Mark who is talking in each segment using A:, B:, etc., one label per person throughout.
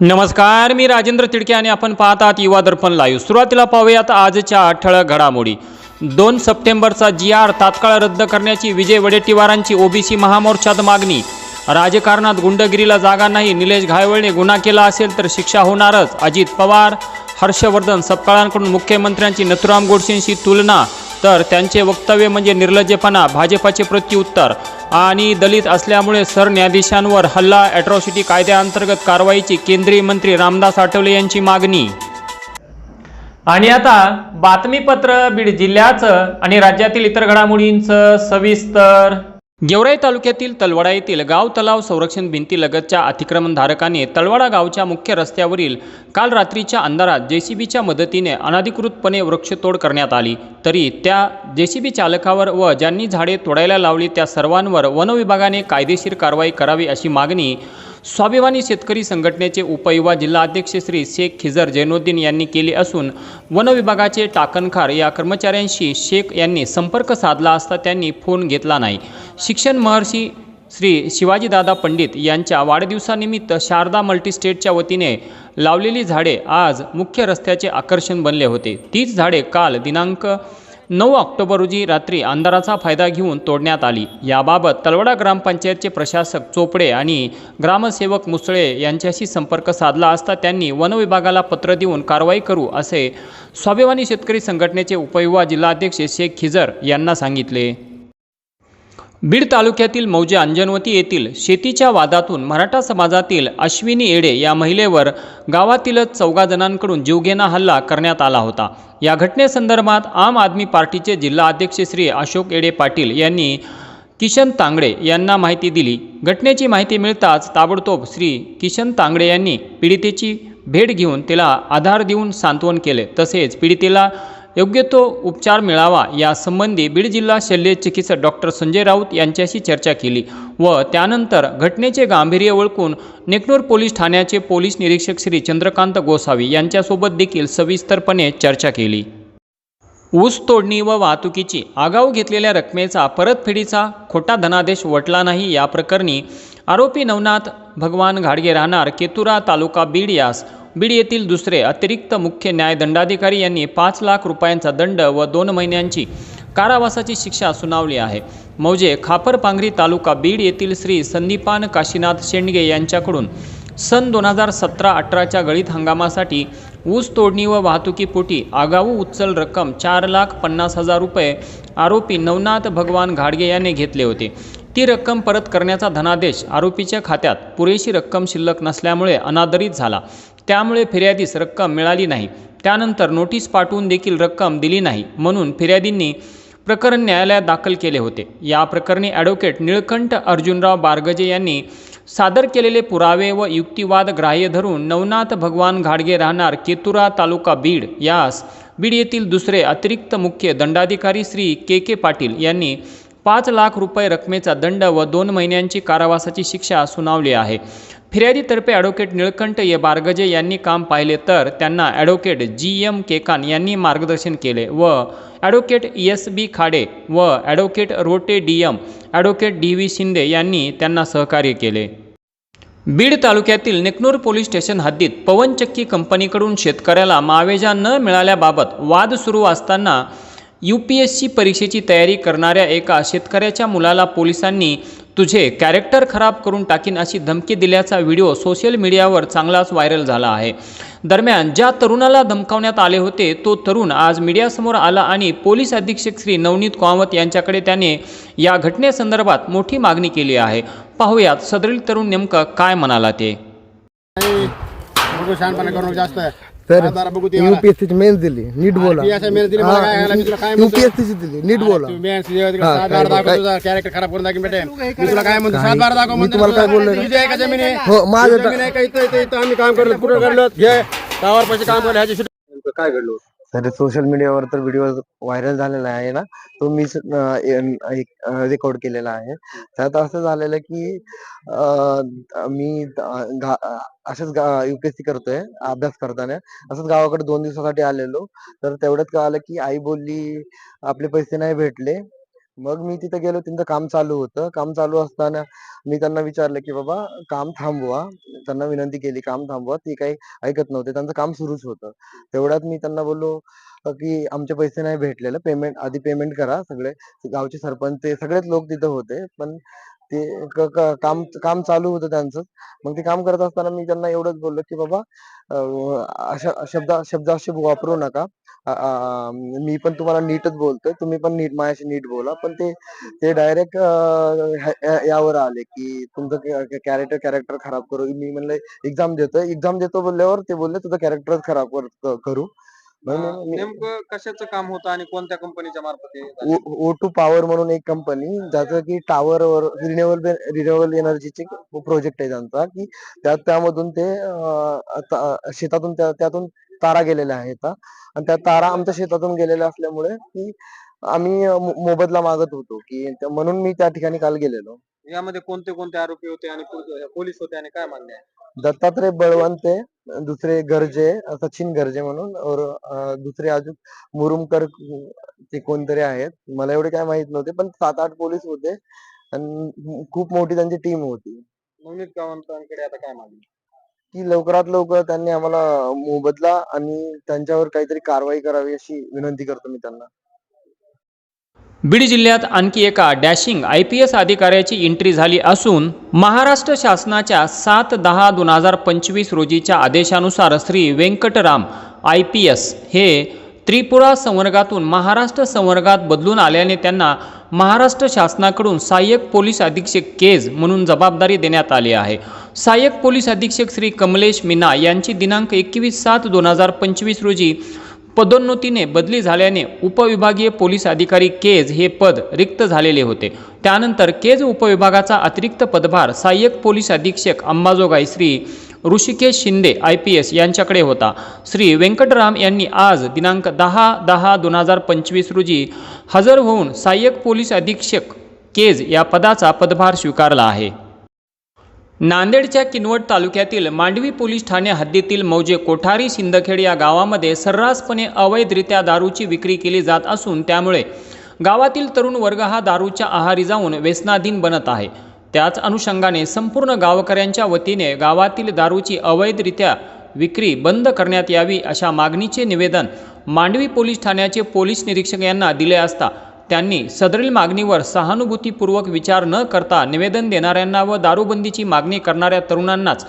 A: नमस्कार मी राजेंद्र तिडके आणि आपण पाहत आहात युवा दर्पण लाईव्ह सुरुवातीला पाहूयात आजच्या ठळक घडामोडी. दोन सप्टेंबरचा जी आर तात्काळ रद्द करण्याची विजय वडेट्टीवारांची ओबीसी महामोर्चात मागणी. राजकारणात गुंडगिरीला जागा नाही निलेश घायवळने गुन्हा केला असेल तर शिक्षा होणारच. अजित पवार हर्षवर्धन सपकाळांकडून मुख्यमंत्र्यांची नथुराम गोडसेंशी तुलना. तर त्यांचे वक्तव्य म्हणजे निर्लज्जपणा भाजपाचे प्रत्युत्तर आणि दलित असल्यामुळे सरन्यायाधीशांवर हल्ला अॅट्रॉसिटी कायद्याअंतर्गत कारवाईची केंद्रीय मंत्री रामदास आठवले यांची मागणी. आणि आता बातमीपत्र बीड जिल्ह्याचं आणि राज्यातील इतर घडामोडींचं सविस्तर गेवराई तालुक्यातील तलवाडा येथील गाव तलाव संरक्षण भिंतीलगतच्या अतिक्रमणधारकाने तलवाडा गावच्या मुख्य रस्त्यावरील काल रात्रीच्या अंधारात जेसीबीच्या मदतीने अनधिकृतपणे वृक्षतोड करण्यात आली. तरी त्या जेसीबी चालकावर व ज्यांनी झाडे तोडायला लावली त्या सर्वांवर वनविभागाने कायदेशीर कारवाई करावी अशी मागणी स्वाभिमानी शेतकरी संघटनेचे उपयुवा जिल्हाध्यक्ष श्री शेख खिजर जैनुद्दीन यांनी केले असून वन विभागाचे टाकणखार या कर्मचाऱ्यांशी शेख यांनी संपर्क साधला असता त्यांनी फोन घेतला नाही. शिक्षण महर्षी श्री शिवाजीदादा पंडित यांच्या वाढदिवसानिमित्त शारदा मल्टीस्टेटच्या वतीने लावलेली झाडे आज मुख्य रस्त्याचे आकर्षण बनले होते. तीच झाडे काल दिनांक नऊ ऑक्टोबर रोजी रात्री अंधाराचा फायदा घेऊन तोडण्यात आली. याबाबत तलवडा ग्रामपंचायतचे प्रशासक चोपडे आणि ग्रामसेवक मुसळे यांच्याशी संपर्क साधला असता त्यांनी वनविभागाला पत्र देऊन कारवाई करू असे स्वाभिमानी शेतकरी संघटनेचे उपयुवा जिल्हाध्यक्ष शेख खिजर यांना सांगितले. बीड तालुक्यातील मौजे अंजनवती येथील शेतीच्या वादातून मराठा समाजातील अश्विनी येडे या महिलेवर गावातीलच चौघा जणांकडून जीवघेणा हल्ला करण्यात आला होता. या घटनेसंदर्भात आम आदमी पार्टीचे जिल्हा अध्यक्ष श्री अशोक येडे पाटील यांनी किशन तांगडे यांना माहिती दिली. घटनेची माहिती मिळताच ताबडतोब श्री किशन तांगडे यांनी पीडितेची भेट घेऊन तिला आधार देऊन सांत्वन केले. तसेच पीडितेला योग्य तो उपचार मिळावा यासंबंधी बीड जिल्हा शल्य चिकित्सक डॉक्टर संजय राऊत यांच्याशी चर्चा केली व त्यानंतर घटनेचे गांभीर्य ओळखून नेकनूर पोलीस ठाण्याचे पोलीस निरीक्षक श्री चंद्रकांत गोसावी यांच्यासोबत देखील सविस्तरपणे चर्चा केली. ऊस तोडणी व वाहतुकीची आगाऊ घेतलेल्या रकमेचा परतफेडीचा खोटा धनादेश वटला नाही या प्रकरणी आरोपी नवनाथ भगवान घाडगे राहणार केतुरा तालुका बीड यास बीड येथील दुसरे अतिरिक्त मुख्य न्यायदंडाधिकारी यांनी पाच लाख रुपयांचा दंड व दोन महिन्यांची कारावासाची शिक्षा सुनावली आहे. मौजे खापरपांगरी तालुका बीड येथील श्री संदीपान काशीनाथ शेंडगे यांच्याकडून सन दोन हजार सतरा अठराच्या गळीत हंगामासाठी ऊस तोडणी व वाहतुकीपोटी आगाऊ उचल रक्कम चार लाख पन्नास हजार रुपये आरोपी नवनाथ भगवान घाडगे याने घेतले होते. ती रक्कम परत करण्याचा धनादेश आरोपीच्या खात्यात पुरेशी रक्कम शिल्लक नसल्यामुळे अनादरित झाला. त्यामुळे फिर्यादीस रक्कम मिळाली नाही. त्यानंतर नोटीस पाठवून देखील रक्कम दिली नाही म्हणून फिर्यादींनी प्रकरण न्यायालयात दाखल केले होते. या प्रकरणी ॲडव्होकेट निळकंठ अर्जुनराव बारगजे यांनी सादर केलेले पुरावे व युक्तिवाद ग्राह्य धरून नवनाथ भगवान घाडगे राहणार केतुरा तालुका बीड यास बीड येथील दुसरे अतिरिक्त मुख्य दंडाधिकारी श्री के के पाटील यांनी पाच लाख रुपये रकमेचा दंड व दोन महिन्यांची कारावासाची शिक्षा सुनावली आहे. फिर्यादीतर्फे ॲडव्होकेट निळकंठ ये बारगजे यांनी काम पाहिले तर त्यांना ॲडव्होकेट जी. एम. केकान यांनी मार्गदर्शन केले व ॲडव्होकेट एस. बी. खाडे व advocate Rote D. M. Advocate D. V. Shinde यांनी त्यांना सहकार्य केले. बीड तालुक्यातील नेकनूर पोलीस स्टेशन हद्दीत पवनचक्की कंपनीकडून शेतकऱ्याला मावेजा न मिळाल्याबाबत वाद सुरू असताना यू पी एस सी परीक्षेची तयारी करणाऱ्या एका शेतकऱ्याच्या मुलाला पोलिसांनी तुझे कॅरेक्टर खराब करून टाकीन अशी धमकी दिल्याचा व्हिडिओ सोशल मीडियावर चांगलाच व्हायरल झाला आहे. दरम्यान ज्या तरुणाला धमकावण्यात आले होते तो तरुण आज मीडियासमोर आला आणि पोलीस अधीक्षक श्री नवनीत कामत यांच्याकडे त्याने या घटनेसंदर्भात मोठी मागणी केली आहे. पाहूयात सदरील तरुण नेमकं काय म्हणाला ते.
B: जास्त
C: तर
B: जरा बघू ते
C: युपीएससी ची मेन्स दिली नीट बोला
B: ती मेहनत दिली मला काय आला, मी तुला काय म्हणतो?
C: युपीएससी ची दिली नीट बोला
B: मेहनत दिली, सात बारा दाखव तुझा कॅरेक्टर खराब करून दाखव बेटे मी तुला काय म्हणतो सात बारा दाखव म्हणतो
C: तुम्हाला. काय बोललोय?
B: तुझी आहे का जमीन आहे
C: हो, माझं-
B: तुझी जमीन आहे का इथं इथं इथं आम्ही काम करलो कुठं करलो घे पैसे काम करले ह्याची शूट- काय घडलो
C: तर सोशल मीडियावर तर व्हिडिओ व्हायरल झालेला आहे ना? तो मी रेकॉर्ड केलेला आहे. त्यात असं झालेलं की मी ग- असंच युपीएससी करतोय अभ्यास करताना. असंच गावाकडे दोन दिवसासाठी आलेलो. तर तेवढ्यात कळालं की आई बोलली आपले पैसे नाही भेटले. मग मी तिथे गेलो त्यांचं काम चालू होतं. काम चालू असताना मी त्यांना विचारलं की बाबा काम थांबवा. त्यांना विनंती केली काम थांबवा. ते काही ऐकत नव्हते. त्यांचं काम सुरूच होतं. तेवढ्यात मी त्यांना बोललो की आमचे पैसे नाही भेटलेले. पेमेंट आधी पेमेंट करा सगळे. गावचे सरपंच ते सगळेच लोक तिथं होते. पण ते काम काम चालू होतं त्यांचं. मग ते काम करत असताना मी त्यांना एवढंच बोललो की बाबा अशा शब्द शब्द असे वापरू नका. मी पण तुम्हाला नीटच बोलतोय. तुम्ही पण नीट माझ्याशी नीट बोला. पण ते ते डायरेक्ट यावर आले की तुमचं कॅरेक्टर कॅरेक्टर खराब करू. मी म्हणलं एक्झाम देतोय. एक्झाम देतो बोलल्यावर ते बोलले तुझं कॅरेक्टरच खराब करू.
B: नेमकं कशाचं काम होतं आणि कोणत्या कंपनीच्या मार्फत हे?
C: ओ टू पॉवर म्हणून एक कंपनी ज्याचं की टावर रिन्युएबल रिन्युएबल एनर्जीचे प्रोजेक्ट आहे त्यांचा की त्या त्यामधून ते अं, शेतातून त्या त्यातून तारा गेलेल्या आहेत. आणि त्या तारा आमच्या शेतातून गेलेल्या असल्यामुळे की आम्ही अं, मो- मोबदला मागत होतो की त्या- म्हणून मी त्या ठिकाणी काल गेलेलो
B: यामध्ये कोणते कोणते आरोपी होते आणि पो- पोलीस होते आणि काय मान्य आहे?
C: दत्तात्रय बळवंते दुसरे गरजे सचिन गरजे म्हणून और अं, दुसरे अजून मुरुमकर ते कोणतरी आहेत. मला एवढे काय माहीत नव्हते पण सात आठ पोलीस होते आणि खूप मोठी त्यांची टीम होती.
B: नवनीत गावंतांकडे आता काय मागणी
C: की लवकरात लवकर त्यांनी आम्हाला मोबदला आणि त्यांच्यावर काहीतरी कारवाई करावी अशी विनंती करतो मी त्यांना.
A: बीड जिल्ह्यात आणखी एका डॅशिंग आय पी एस अधिकाऱ्याची एंट्री झाली असून महाराष्ट्र शासनाच्या सात दहा दोन हजार पंचवीस रोजीच्या आदेशानुसार Shri Venkatram I P S हे त्रिपुरा संवर्गातून महाराष्ट्र संवर्गात बदलून आल्याने त्यांना महाराष्ट्र शासनाकडून सहाय्यक पोलीस अधीक्षक केज म्हणून जबाबदारी देण्यात आली आहे. सहाय्यक पोलीस अधीक्षक श्री कमलेश मीना यांची दिनांक एकवीस सात दोन हजार पंचवीस रोजी पदोन्नतीने बदली झाल्याने उपविभागीय पोलीस अधिकारी केज हे पद रिक्त झालेले होते. त्यानंतर केज उपविभागाचा अतिरिक्त पदभार सहाय्यक पोलीस अधीक्षक Ambajogai Shri Rishikesh Shinde I P S यांच्याकडे होता. श्री व्यंकटराम यांनी आज दिनांक दहा दहा दोन हजार पंचवीस रोजी हजर होऊन सहाय्यक पोलीस अधीक्षक केज या पदाचा पदभार स्वीकारला आहे. नांदेडच्या किनवट तालुक्यातील मांडवी पोलीस ठाणे हद्दीतील मौजे कोठारी सिंदखेड या गावामध्ये सर्रासपणे अवैधरित्या दारूची विक्री केली जात असून त्यामुळे गावातील तरुण वर्ग हा दारूच्या आहारी जाऊन व्यसनाधीन बनत आहे. त्याच अनुषंगाने संपूर्ण गावकऱ्यांच्या वतीने गावातील दारूची अवैधरित्या विक्री बंद करण्यात यावी अशा मागणीचे निवेदन मांडवी पोलीस ठाण्याचे पोलीस निरीक्षक यांना दिले असता त्यांनी सदरील मागणीवर सहानुभूतीपूर्वक विचार न करता निवेदन देणाऱ्यांना व दारूबंदीची मागणी करणाऱ्या तरुणांनाच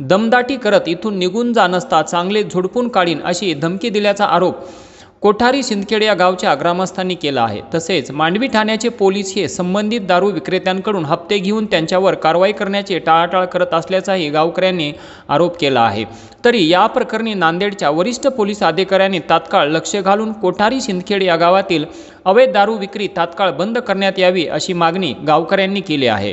A: दमदाटी करत इथून निघून जाणसता चांगले झुडपून काढीन अशी धमकी दिल्याचा आरोप कोठारी शिंदखेड या गावच्या ग्रामस्थांनी केला आहे. तसेच मांडवी ठाण्याचे पोलीस हे संबंधित दारू विक्रेत्यांकडून हप्ते घेऊन त्यांच्यावर कारवाई करण्याचे टाळाटाळ करत असल्याचाही गावकऱ्यांनी आरोप केला आहे. तरी या प्रकरणी नांदेडच्या वरिष्ठ पोलीस अधिकाऱ्यांनी तात्काळ लक्ष घालून कोठारी शिंदखेड या गावातील अवैध दारू विक्री तात्काळ बंद करण्यात यावी अशी मागणी गावकऱ्यांनी केली आहे.